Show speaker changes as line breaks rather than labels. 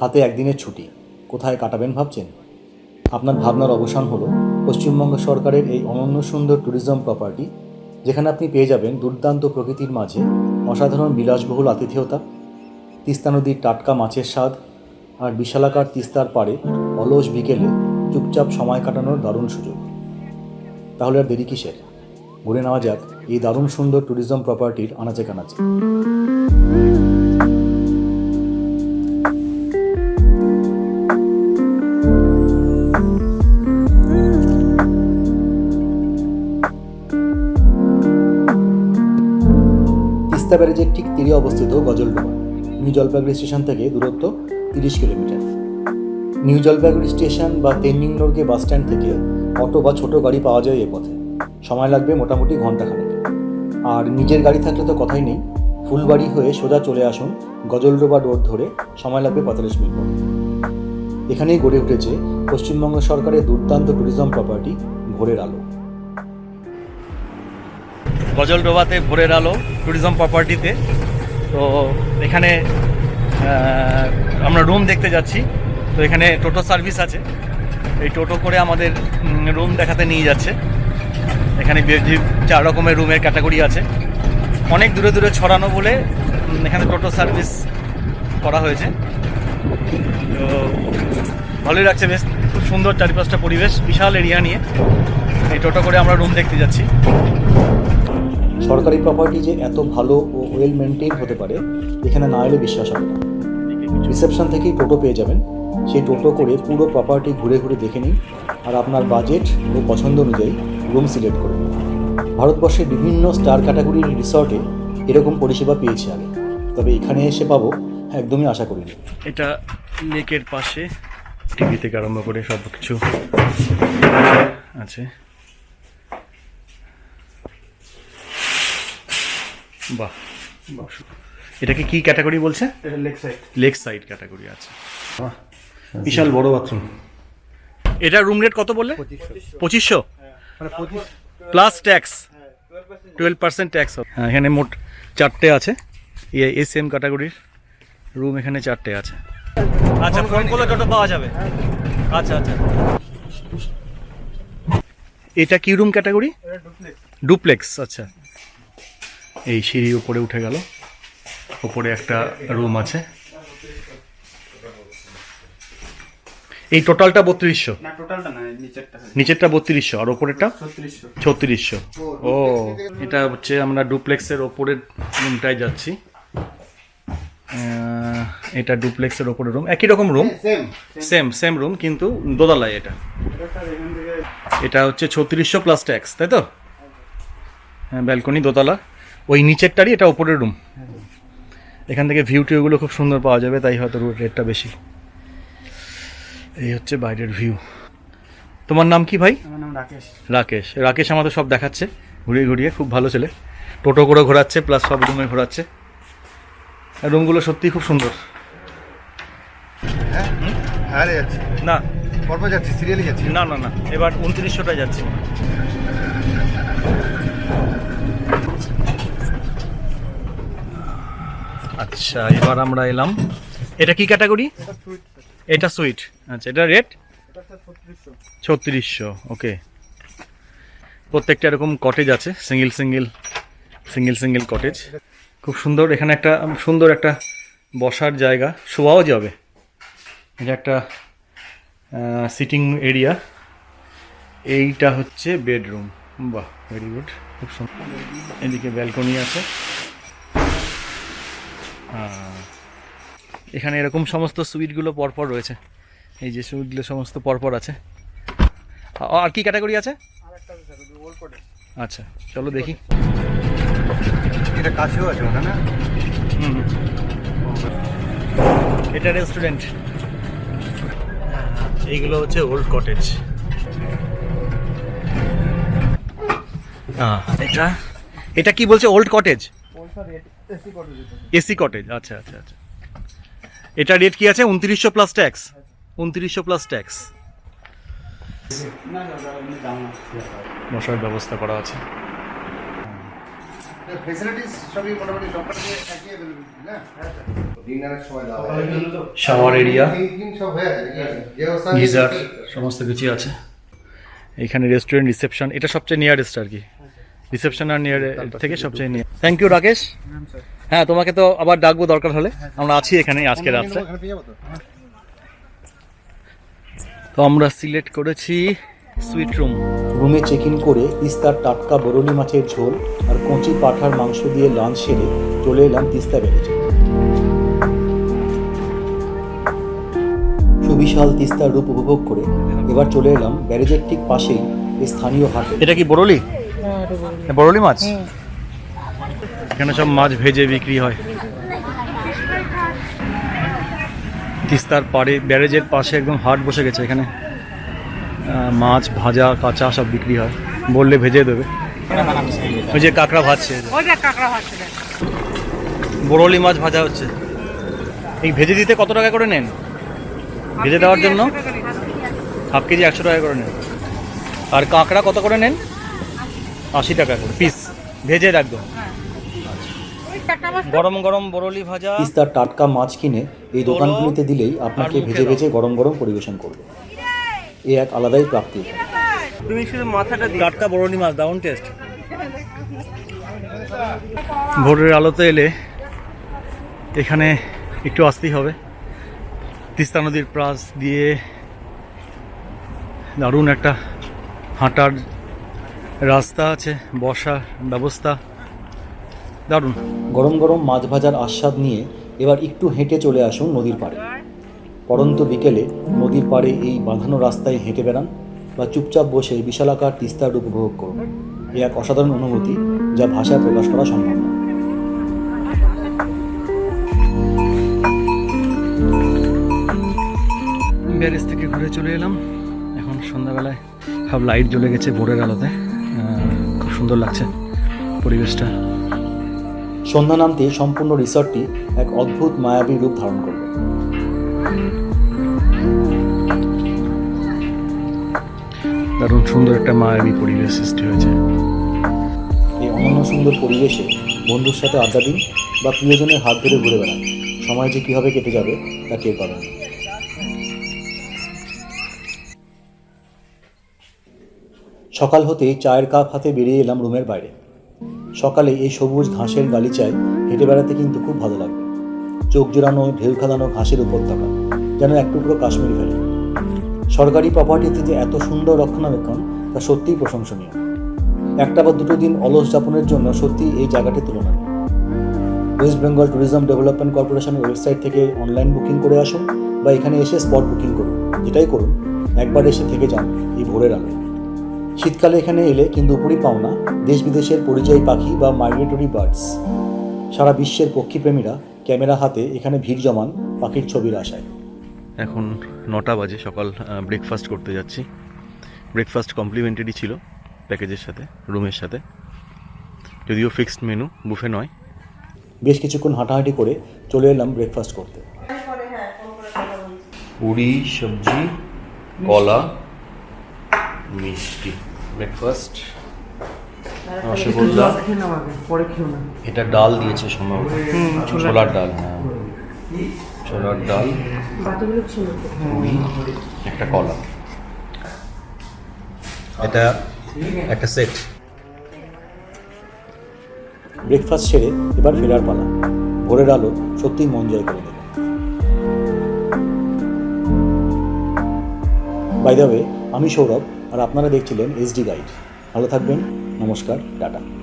হাতে একদিনের ছুটি। কোথায় কাটাবেন ভাবছেন? আপনার ভাবনার অবসান হলো পশ্চিমবঙ্গ সরকারের এই অনন্য সুন্দর ট্যুরিজম প্রপার্টি যেখানে আপনি পেয়ে যাবেন দুর্দান্ত প্রকৃতির মাঝে অসাধারণ বিলাসবহুল আতিথেয়তা, তিস্তা নদীর টাটকা মাছের স্বাদ আর বিশালাকার তিস্তার পাড়ে অলস বিকেলে চুপচাপ সময় কাটানোর দারুণ সুযোগ। তাহলে আর দেরি কিসের? ঘুরে নেওয়া যাক, এই দারুণ সুন্দর ট্যুরিজম প্রপার্টির আনাচে কানাচে তিস্তা ব্যারেজের ঠিক তীরে অবস্থিত গজলডোবা নিউ জলপাইগুড়ি স্টেশন থেকে দূরত্ব তিরিশ কিলোমিটার। নিউ জলপাইগুড়ি স্টেশন বা তেন্নিং নর্গে বাস স্ট্যান্ড থেকে অটো বা ছোট গাড়ি পাওয়া যায় এ পথে। সময় লাগবে মোটামুটি ঘন্টাখানেক আর নিজের গাড়ি থাকলে তো কথাই নেই। ফুলবাড়ি হয়ে সোজা চলে আসুন গজলডোবা রোড ধরে। সময় লাগবে পঁয়তাল্লিশ মিনিট এখানেই গড়ে উঠেছে পশ্চিমবঙ্গ সরকারের দুর্দান্ত ট্যুরিজম প্রপার্টি ভোরের আলো।
গজলডোবাতে ভোরের আলো ট্যুরিজম প্রপার্টিতে তো এখানে আমরা রুম দেখতে যাচ্ছি। তো এখানে টোটো সার্ভিস আছে। এই টোটো করে আমাদের রুম দেখাতে নিয়ে যাচ্ছে। এখানে চার রকমের রুমের ক্যাটাগরি আছে। অনেক দূরে দূরে ছড়ানো বলে এখানে টোটো সার্ভিস করা হয়েছে। তো ভালোই লাগছে বেশ, খুব সুন্দর চারিপাশটা পরিবেশ, বিশাল এরিয়া নিয়ে। এই টোটো করে আমরা রুম দেখতে যাচ্ছি।
সরকারি প্রপার্টি যে এত ভালো ও ওয়েল মেনটেন হতে পারে এখানে না এলে বিশ্বাস হবে না। রিসেপশন থেকেই টোটো পেয়ে যাবেন। সেই টোটো করে পুরো প্রপার্টি ঘুরে ঘুরে দেখে নিন আর আপনার বাজেট ও পছন্দ অনুযায়ী রুম সিলেক্ট করে নিন ভারতবর্ষের বিভিন্ন স্টার ক্যাটাগরির রিসর্টে এরকম পরিষেবা পেয়েছি আগে তবে এখানে এসে পাবো একদমই আশা করিনি
এটা লেকের পাশে। টিভি থেকে আরম্ভ করে সব কিছু আছে। বাহ বাহ। এটাকে কি ক্যাটাগরি বলছে?
এটা leg side
leg side category আছে বাহ বিশাল বড় বাথরুম এটা রুম রেট কত বললে? পঁচিশশো। Plus tax twelve percent tax হ্যাঁ এখানে মোট চারটে আছে। এস এম ক্যাটাগরির রুম এখানে চারটে আছে। আচ্ছা ফোন করলে টোটো পাওয়া যাবে। আচ্ছা আচ্ছা। এটা কি রুম ক্যাটাগরি
ডুপ্লেক্স
আচ্ছা। এই সিঁড়ি উপরে উঠে গেল। উপরে একটা রুম আছে। এই টোটালটা বত্রিশশো?
নিচেরটা।
বত্রিশশো আর ওপরেরটা?
ছত্রিশশো।
ও এটা হচ্ছে আমরা ডুপ্লেক্সের ওপরের রুমটায় যাচ্ছি। এটা ডুপ্লেক্সের ওপরের রুম। একই রকম রুম?
সেম
সেম রুম কিন্তু দোতলায় এটা।
এটা
হচ্ছে ছত্রিশশো প্লাস ট্যাক্স তাই তো? হ্যাঁ ব্যালকনি দোতলা। ওই নিচেরটারই এটা ওপরের রুম এখান থেকে ভিউ টিউগুলো খুব সুন্দর পাওয়া যাবে তাই হয়তো রেটটা বেশি। এই হচ্ছে বাইরের ভিউ তোমার নাম কি ভাই?
আমার নাম রাকেশ।
রাকেশ। রাকেশ আমাদের সব দেখাচ্ছে ঘুরিয়ে ঘুরিয়ে খুব ভালো ছেলে। টোটো করে ঘোরাচ্ছে প্লাস সব রুমে ঘোরাচ্ছে। রুমগুলো সত্যিই খুব সুন্দর।
হ্যাঁ হ্যাঁ
না।
পরপর যাচ্ছি সিরিয়ালি যাচ্ছি?
না না না। এবার উনত্রিশশোটায় যাচ্ছি। আচ্ছা এবার আমরা এলাম। এটা কি ক্যাটাগরি?
এটা সুইট।
আচ্ছা এটা রেট?
ছত্রিশশো,
ওকে। প্রত্যেকটা এরকম কটেজ আছে single single single single cottage খুব সুন্দর, এখানে একটা সুন্দর একটা বসার জায়গা। শোয়াও যাবে। এটা একটা সিটিং এরিয়া এইটা হচ্ছে বেডরুম বাহ ভেরি গুড খুব সুন্দর। এদিকে ব্যালকনি আছে। এখানে এরকম সমস্ত সুইটগুলো পরপর রয়েছে। এই যে সুইটগুলো সমস্ত পরপর আছে। আর কি ক্যাটাগরি আছে? আচ্ছা চলো দেখি।
এটা কাছেও আছে ওটা না?
হুম। এটা রেস্টুরেন্ট। এইগুলো হচ্ছে ওল্ড কটেজ। এটা? এটা কি বলছে ওল্ড কটেজ?
এসি
কটেজ আচ্ছা আচ্ছা আচ্ছা। এটা রেট কি আছে? উনত্রিশশো প্লাস ট্যাক্স উনত্রিশশো প্লাস ট্যাক্স বসার ব্যবস্থা করা আছে। শাওয়ার এরিয়া
হয়ে
গিজার সমস্ত কিছু আছে। এখানে রেস্টুরেন্ট রিসেপশন এটা সবচেয়ে নিয়ারেস্ট আর কি। রিসেপশন আর নিয়ার থেকে সবচেয়ে নিয়ার থ্যাংক ইউ রাকেশ হ্যাঁ তোমাকে তো আবার ডাকবো দরকার হলে। আমরা আছি এখানে আজকে রাত্রে।
যাব তো?
তো আমরা সিলেক্ট করেছি সুইট রুম
রুমে চেক ইন করে তিস্তার টাটকা বরলি মাছের ঝোল আর কচি পাঠার মাংস দিয়ে লাঞ্চ সেরে চলে এলাম তিস্তা ব্যারেজে সুবিশাল তিস্তার রূপ উপভোগ করে এবার চলে এলাম ব্যারেজের ঠিক পাশেই স্থানীয় হাটে।
এটা কি বরলি? বরলি মাছ? এখানে সব মাছ ভেজে বিক্রি হয়। তিস্তার পাড়ে ব্যারেজের পাশে একদম হাট বসে গেছে এখানে। মাছ ভাজা কাঁচা সব বিক্রি হয়। বললে ভেজে দেবে। ওই যে কাঁকড়া ভাজছে। বরলি মাছ ভাজা হচ্ছে। এই ভেজে দিতে কত টাকা করে নেন? ভেজে দেওয়ার জন্য? হাফ কেজি একশো টাকা করে নেন। আর কাঁকড়া কত করে নেন? আশি টাকা করে পিস ভেজে
মাছ
গরম গরম বরলি ভাজা।
তিস্তার টাটকা মাছ কিনে এই দোকানগুলিতে দিলেই আপনাকে ভেজে ভেজে গরম গরম পরিবেশন করবে। এ এক আলাদাই প্রাপ্তি।
তুমি শুধু মাথাটা
টাটকা বরলি মাছ দারুণ টেস্ট ভোরের আলোতে এলে এখানে একটু আসতেই হবে। তিস্তা নদীর প্রাস দিয়ে দারুণ একটা হাঁটার রাস্তা আছে বসার ব্যবস্থা। দারুণ।
গরম গরম মাছ ভাজার আস্বাদ নিয়ে এবার একটু হেঁটে চলে আসুন নদীর পাড়ে। পরন্ত বিকেলে নদীর পাড়ে এই বাঁধানো রাস্তায় হেঁটে বেড়ান বা চুপচাপ বসে বিশালাকার তিস্তার উপভোগ করুন। এ এক অসাধারণ অনুভূতি যা ভাষায় প্রকাশ করা সম্ভব না
ব্যারেজ থেকে ঘুরে চলে এলাম। এখন সন্ধ্যাবেলায় সব লাইট জ্বলে গেছে ভোরের আলোতে। সুন্দর লাগছে পরিবেশটা।
সন্ধ্যা নামতে সম্পূর্ণ রিসর্টটি এক অদ্ভুত মায়াবী রূপ ধারণ করবে।
দারুণ সুন্দর একটা মায়াবী পরিবেশ সৃষ্টি হয়েছে।
এই অনন্য সুন্দর পরিবেশে বন্ধুর সাথে আড্ডা দিন বা প্রিয়জনের হাত ধরে ঘুরে বেড়ান। সময় যে কীভাবে কেটে যাবে তা টের পাবেন সকাল হতেই চায়ের কাপ হাতে বেরিয়ে এলাম রুমের বাইরে। সকালে এই সবুজ ঘাসের গালিচায় হেঁটে বেড়াতে কিন্তু খুব ভালো লাগবে। চোখ জোড়ানো, ঢেউ খেলানো ঘাসের উপত্যকা, যেন এক টুকরো কাশ্মীর ভ্যালি সরকারি প্রপার্টিতে যে এত সুন্দর রক্ষণাবেক্ষণ, তা সত্যিই প্রশংসনীয়। একটা বা দুটো দিন অলস যাপনের জন্য সত্যি এই জায়গাটি তুলনা ওয়েস্ট বেঙ্গল ট্যুরিজম ডেভেলপমেন্ট কর্পোরেশনের ওয়েবসাইট থেকে অনলাইন বুকিং করে আসুন বা এখানে এসে স্পট বুকিং করুন। যেটাই করুন, একবার এসে থেকে যান এই ভোরের আলোয় শীতকালে এখানে এলে কিন্তু উপরই পাও না দেশ বিদেশের পরিযায়ী পাখি বা মাইগ্রেটরি বার্ডস সারা বিশ্বের পক্ষীপ্রেমীরা ক্যামেরা হাতে এখানে ভিড় জমান পাখির ছবির আশায়।
এখন নটা বাজে সকাল ব্রেকফাস্ট করতে যাচ্ছি। ব্রেকফাস্ট কমপ্লিমেন্টারি ছিল প্যাকেজের সাথে রুমের সাথে। যদিও ফিক্সড মেনু বুফে নয়।
বেশ কিছুক্ষণ হাঁটাহাঁটি করে চলে এলাম ব্রেকফাস্ট করতে।
পুরি সবজি কলা মিষ্টি। ব্রেকফাস্ট রসগোল্লা এটা ডাল দিয়েছে সম্ভবত ছোলার ডাল। হ্যাঁ। ছোলার ডাল। পুরি একটা কলা। এটা একটা সেট।
ব্রেকফাস্ট সেরে এবার ফেরার পালা। ভোরের আলো সত্যিই মন জয় করে দেবে। বাই দ্য ওয়ে আমি সৌরভ আর আপনারা দেখছিলেন এসডি গাইড। ভালো থাকবেন নমস্কার টাটা।